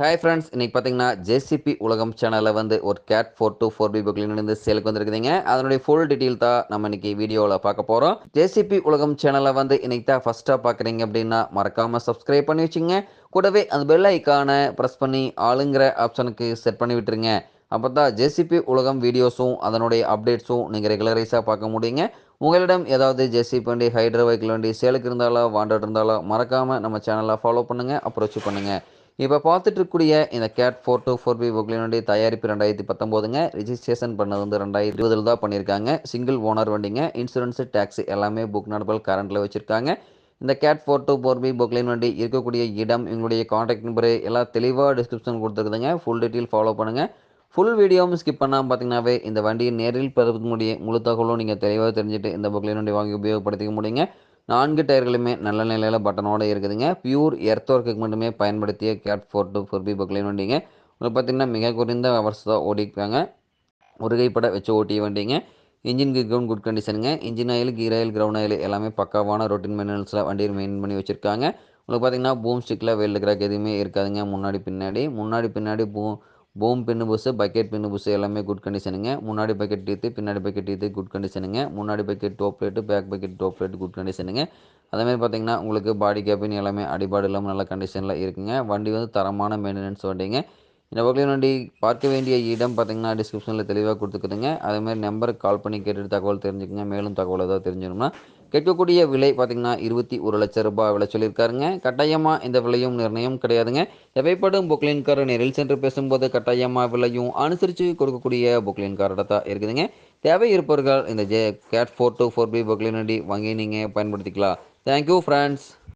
Hi friends இன்றைக்கி பார்த்தீங்கன்னா JCB உலகம் சேனலில் வந்து ஒரு Cat four two four B புக்லிருந்து சேலுக்கு வந்திருக்குதுங்க. அதனுடைய ஃபுல் டீட்டெயில் தான் நம்ம இன்றைக்கி வீடியோவில் பார்க்க போகிறோம் ஜேசிபி உலகம் சேனலை வந்து இன்றைக்கி தான் ஃபஸ்ட்டாக பார்க்குறீங்க அப்படின்னா மறக்காமல் சப்ஸ்கிரைப் பண்ணி வச்சுங்க. கூடவே அந்த பெல் ஐக்கானை ப்ரெஸ் பண்ணி ஆளுங்கிற ஆப்ஷனுக்கு செட் பண்ணி விட்டுருங்க. அப்போ தான் ஜேசிபி உலகம் வீடியோஸும் அதனுடைய அப்டேட்ஸும் நீங்கள் ரெகுலரைஸாக பார்க்க முடியுங்க. உங்களிடம் ஏதாவது ஜேசிபி வண்டி ஹைட்ரோ வெஹிக்கிள் வண்டி சேலுக்கு இருந்தாலோ வாண்டட் இருந்தாலோ மறக்காமல் நம்ம சேனலை ஃபாலோ பண்ணுங்கள் அப்ரோச் பண்ணுங்கள் இப்போ பார்த்துட்டு இருக்கக்கூடிய இந்த Cat four two four B Poclain வண்டி தயாரிப்பு ரெண்டாயிரத்தி பத்தொம்போதுங்க. ரிஜிஸ்ட்ரேஷன் பண்ணது வந்து ரெண்டாயிரத்தி இருபதில் தான் பண்ணியிருக்காங்க. சிங்கிள் ஓனர் வண்டிங்க இன்சூரன்ஸு டேக்ஸி எல்லாமே புக் நடப்பல் கரண்ட்டில் வச்சுருக்காங்க. இந்த Cat four two four B Poclain வண்டி இருக்கக்கூடிய இடம் எங்களுடைய காண்டாக்ட் நம்பரு எல்லாம் தெளிவாக டிஸ்கிரிப்ஷன் கொடுத்துருக்குதுங்க. ஃபுல் டீட்டெயில் ஃபாலோ பண்ணுங்கள் ஃபுல் வீடியோவும் ஸ்கிப் பண்ணாமல் பார்த்தீங்கன்னாவே இந்த வண்டியை நேரில் பெறக்கூடிய முழு தகவலும் நீங்கள் தெளிவாக தெரிஞ்சுட்டு இந்த புக்லைன் வண்டி வாங்கி உபயோகப்படுத்திக்க முடியுங்க. நான்கு டயர்களுமே நல்ல நிலையில் பட்டனோட இருக்குதுங்க. பியூர் எர்த் ஒர்க்குக்கு மட்டுமே பயன்படுத்திய Cat four two four B Poclain வண்டிங்க. உங்களுக்கு பார்த்திங்கன்னா மிக குறைந்த ஹவர்ஸ் தான் ஓடிக்கிறாங்க ஒரு கைப்பட வச்சு ஓட்டிய வண்டிங்க. Engine ground good கண்டிஷனுங்க engine oil gear oil ground oil எல்லாமே பக்காவான ரொட்டின் மெயின்டெனன்ஸில் வண்டியை மெயின் பண்ணி வச்சுருக்காங்க. உங்களுக்கு பார்த்தீங்கன்னா பூம் ஸ்டிக்கில் வெயில் கிராக் எதுவுமே இருக்காதுங்க. முன்னாடி பின்னாடி. முன்னாடி பின்னாடி பூ பூம் பின்னு புஸ்ஸு பக்கெட் பின்னு புஸ்ஸு எல்லாமே குட் கண்டிஷனுங்க முன்னாடி பக்கெட் டீத்து பின்னாடி பக்கெட் டீத்து குட் கண்டிஷனுங்க முன்னாடி bucket top plate back bucket top plate good கண்டிஷனுங்க அதேமாதிரி பார்த்தீங்கன்னா உங்களுக்கு பாடி கேபின் எல்லாமே அடிபாடு இல்லாமல் நல்ல கண்டிஷனில் இருக்குங்க. வண்டி வந்து தரமான மெயின்டெனன்ஸ் வண்டிங்க. இந்த வகையில் வண்டி பார்க்க வேண்டிய இடம் பார்த்தீங்கன்னா டிஸ்கிரிப்ஷனில் தெளிவாக கொடுத்துக்குதுங்க. அதேமாதிரி நம்பருக்கு கால் பண்ணி கேட்டுட்டு தகவல் தெரிஞ்சுக்கங்க. மேலும் தகவல் ஏதாவது தெரிஞ்சிடும்னா கேட்கக்கூடிய விலை பார்த்திங்கன்னா இருபத்தி ஒரு லட்சம் ரூபாய் விலை சொல்லியிருக்காருங்க. கட்டாயமாக இந்த விலையும் நிர்ணயம் கிடையாதுங்க. தேவைப்படும் புக்லின் கார் நேரில் சென்று பேசும்போது கட்டாயமாக விலையும் அனுசரித்து கொடுக்கக்கூடிய புக்லின் கார்டாக தான் இருக்குதுங்க. தேவை இருப்பவர்கள் இந்த J Cat four two four B Poclain வண்டி வாங்கி நீங்கள் பயன்படுத்திக்கலாம். Thank you friends